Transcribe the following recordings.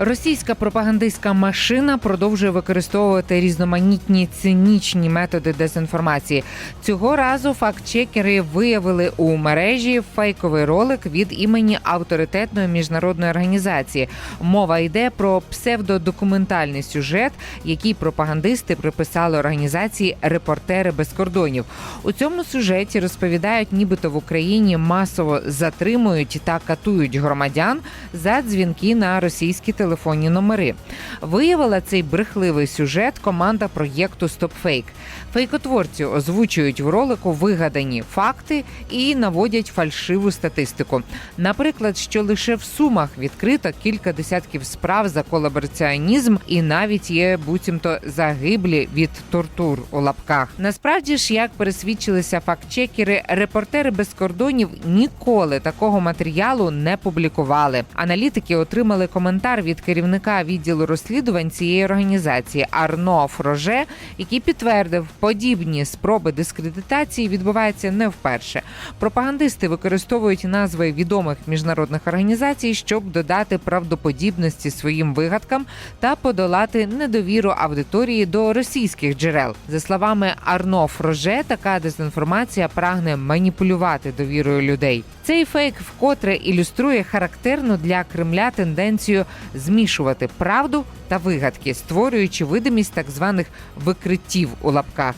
Російська пропагандистська машина продовжує використовувати різноманітні цинічні методи дезінформації. Цього разу фактчекери виявили у мережі фейковий ролик від імені авторитетної міжнародної організації. Мова йде про псевдодокументальний сюжет, який пропагандисти приписали організації Репортери без кордонів. У цьому сюжеті розповідають, нібито в Україні масово затримують та катують громадян за дзвінки на російські телефонні номери. Виявила цей брехливий сюжет команда проєкту StopFake. Фейкотворці озвучують в ролику вигадані факти і наводять фальшиву статистику. Наприклад, що лише в сумах відкрито кілька десятків справ за колабораціонізм, і навіть є буцімто загиблі від тортур у лапках. Насправді ж, як пересвідчилися фактчекери, репортери без кордонів ніколи такого матеріалу не публікували. Аналітики отримали коментар від керівника відділу розслідувань цієї організації Арно Фроже, який підтвердив, подібні спроби дискредитації відбуваються не вперше. Пропагандисти використовують назви відомих міжнародних організацій, щоб додати правдоподібності своїм вигадкам та подолати недовіру аудиторії до російських джерел. За словами Арно Фроже, така дезінформація прагне маніпулювати довірою людей. Цей фейк вкотре ілюструє характерну для Кремля тенденцію змішувати правду та вигадки, створюючи видимість так званих викриттів у лапках.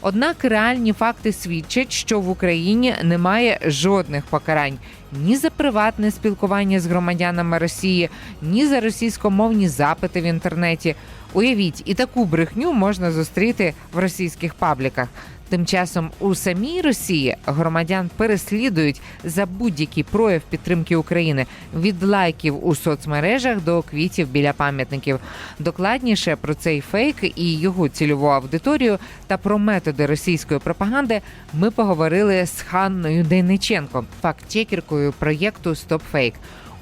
Однак реальні факти свідчать, що в Україні немає жодних покарань ні за приватне спілкування з громадянами Росії, ні за російськомовні запити в інтернеті. Уявіть, і таку брехню можна зустріти в російських пабліках. Тим часом у самій Росії громадян переслідують за будь-який прояв підтримки України від лайків у соцмережах до квітів біля пам'ятників. Докладніше про цей фейк і його цільову аудиторію та про методи російської пропаганди ми поговорили з Ханною Дейниченко, фактчекеркою проєкту StopFake.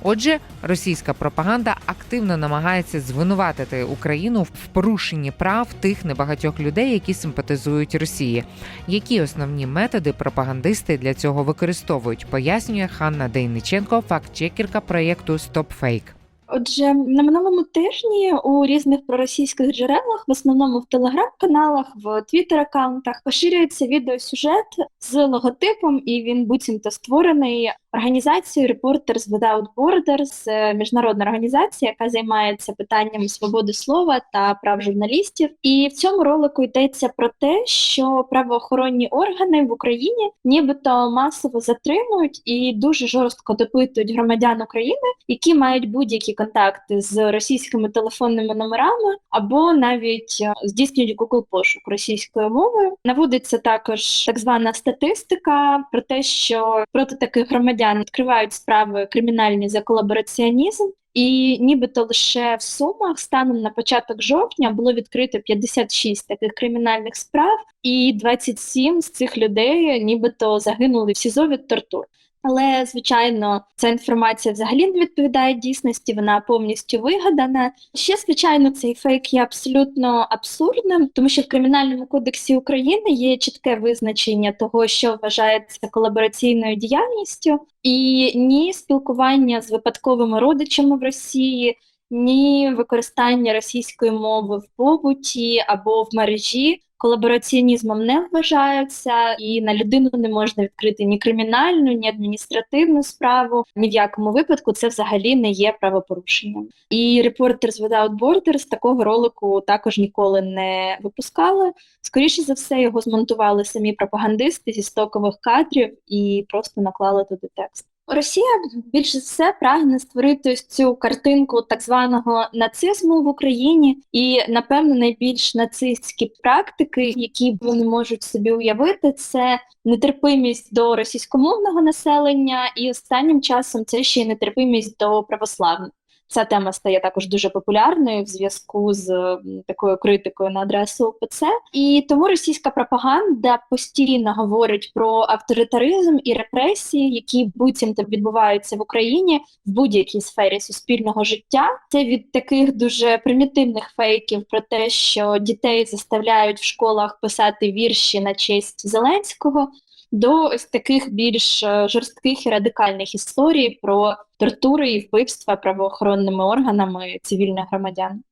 Отже, російська пропаганда активно намагається звинуватити Україну в порушенні прав тих небагатьох людей, які симпатизують Росії. Які основні методи пропагандисти для цього використовують, пояснює Ханна Дейниченко, фактчекерка проєкту StopFake. Отже, на минулому тижні у різних проросійських джерелах, в основному в телеграм-каналах, в твіттер-аккаунтах, поширюється відеосюжет з логотипом, і він буцімто створений організацією Reporters Without Borders, е, міжнародна організація, яка займається питанням свободи слова та прав журналістів. І в цьому ролику йдеться про те, що правоохоронні органи в Україні нібито масово затримують і дуже жорстко допитують громадян України, які мають будь-які контакти з російськими телефонними номерами, або навіть е, здійснюють Google пошук російською мовою. Наводиться також так звана статистика про те, що проти таких громадян відкривають справи кримінальні за колабораціонізм. І нібито лише в Сумах станом на початок жовтня було відкрито 56 таких кримінальних справ, і 27 з цих людей нібито загинули в СІЗО від тортур. Але, звичайно, ця інформація взагалі не відповідає дійсності, вона повністю вигадана. Ще, звичайно, цей фейк є абсолютно абсурдним, тому що в Кримінальному кодексі України є чітке визначення того, що вважається колабораційною діяльністю, і ні спілкування з випадковими родичами в Росії. Ні використання російської мови в побуті або в мережі колабораціонізмом не вважаються, і на людину не можна відкрити ні кримінальну, ні адміністративну справу. Ні в якому випадку це взагалі не є правопорушенням. І Reporters Without Borders такого ролику також ніколи не випускали. Скоріше за все, його змонтували самі пропагандисти зі стокових кадрів і просто наклали туди текст. Росія більш за все прагне створити ось цю картинку так званого нацизму в Україні, і напевно найбільш нацистські практики, які вони можуть собі уявити, це нетерпимість до російськомовного населення, і останнім часом це ще й нетерпимість до православних. Ця тема стає також дуже популярною в зв'язку з такою критикою на адресу ОПЦ. І тому російська пропаганда постійно говорить про авторитаризм і репресії, які буцімто відбуваються в Україні в будь-якій сфері суспільного життя. Це від таких дуже примітивних фейків про те, що дітей заставляють в школах писати вірші на честь Зеленського. До ось таких більш е, жорстких і радикальних історій про тортури і вбивства правоохоронними органами цивільних громадян.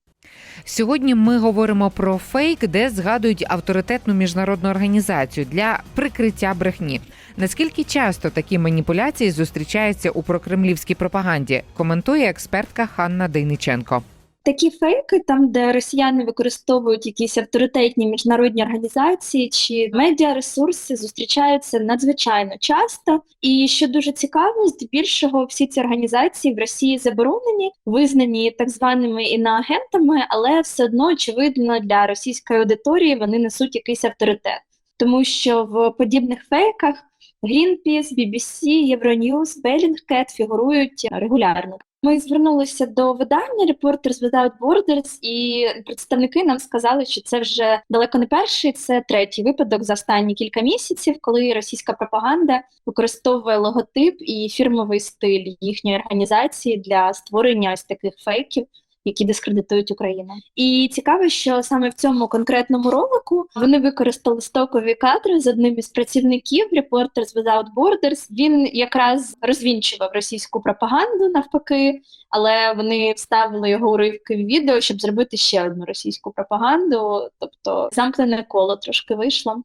Сьогодні ми говоримо про фейк, де згадують авторитетну міжнародну організацію для прикриття брехні. Наскільки часто такі маніпуляції зустрічаються у прокремлівській пропаганді? Коментує експертка Ханна Дейниченко. Такі фейки, там де росіяни використовують якісь авторитетні міжнародні організації чи медіаресурси, зустрічаються надзвичайно часто. І що дуже цікаво, здебільшого всі ці організації в Росії заборонені, визнані так званими іноагентами, але все одно очевидно для російської аудиторії вони несуть якийсь авторитет, тому що в подібних фейках Greenpeace, BBC, Euronews, Bellingcat фігурують регулярно. Ми звернулися до видання Reporters Without Borders, і представники нам сказали, що це вже далеко не перший, це третій випадок за останні кілька місяців, коли російська пропаганда використовує логотип і фірмовий стиль їхньої організації для створення ось таких фейків. Які дискредитують Україну, і цікаво, що саме в цьому конкретному ролику вони використали стокові кадри з одним із працівників Reporters Without Borders. Він якраз розвінчував російську пропаганду навпаки, але вони вставили його уривки в відео, щоб зробити ще одну російську пропаганду. Тобто замкнене коло трошки вийшло.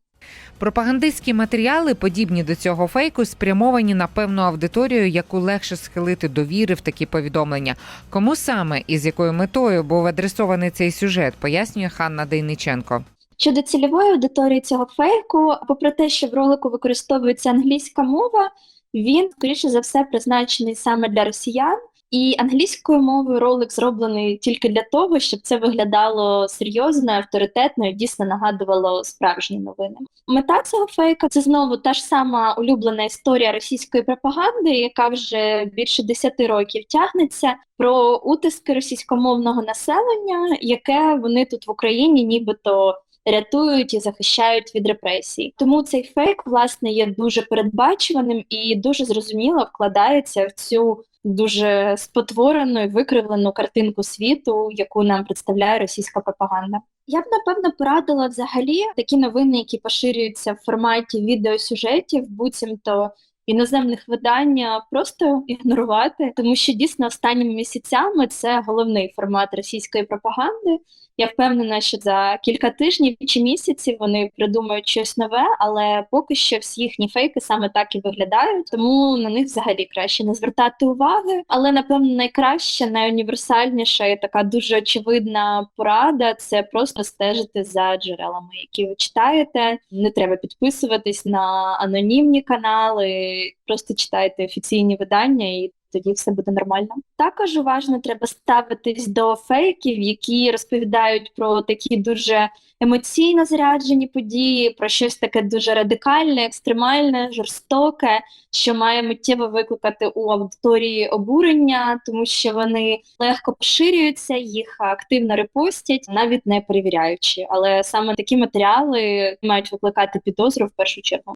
Пропагандистські матеріали, подібні до цього фейку, спрямовані на певну аудиторію, яку легше схилити до віри в такі повідомлення. Кому саме і з якою метою був адресований цей сюжет, пояснює Ханна Дейниченко. Щодо цільової аудиторії цього фейку, попри те, що в ролику використовується англійська мова, він, скоріше за все, призначений саме для росіян. І англійською мовою ролик зроблений тільки для того, щоб це виглядало серйозно, авторитетно і дійсно нагадувало справжні новини. Мета цього фейка це знову та ж сама улюблена історія російської пропаганди, яка вже більше 10 років тягнеться про утиски російськомовного населення, яке вони тут в Україні нібито рятують і захищають від репресій. Тому цей фейк власне є дуже передбачуваним і дуже зрозуміло вкладається в цю дуже спотворену і викривлену картинку світу, яку нам представляє російська пропаганда. Я б напевно порадила взагалі такі новини, які поширюються в форматі відеосюжетів, буцімто іноземних видання, просто ігнорувати, тому що дійсно останніми місяцями це головний формат російської пропаганди. Я впевнена, що за кілька тижнів чи місяців вони придумають щось нове, але поки що всі їхні фейки саме так і виглядають, тому на них взагалі краще не звертати уваги. Але напевно найкраща, найуніверсальніша і така дуже очевидна порада це просто стежити за джерелами, які ви читаєте. Не треба підписуватись на анонімні канали, просто читайте офіційні видання і. Тоді все буде нормально. Також уважно треба ставитись до фейків, які розповідають про такі дуже емоційно заряджені події, про щось таке дуже радикальне, екстремальне, жорстоке, що має миттєво викликати у аудиторії обурення, тому що вони легко поширюються, їх активно репостять, навіть не перевіряючи. Але саме такі матеріали мають викликати підозру в першу чергу.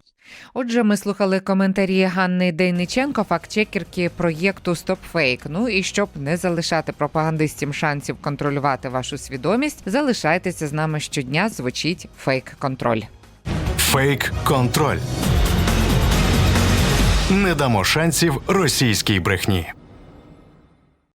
Отже, ми слухали коментарі Ганни Дейниченко, фактчекерки проєкту StopFake. Ну і щоб не залишати пропагандистів шансів контролювати вашу свідомість, залишайтеся з нами щодня. Звучить фейк контроль. Фейк контроль. Не дамо шансів російській брехні.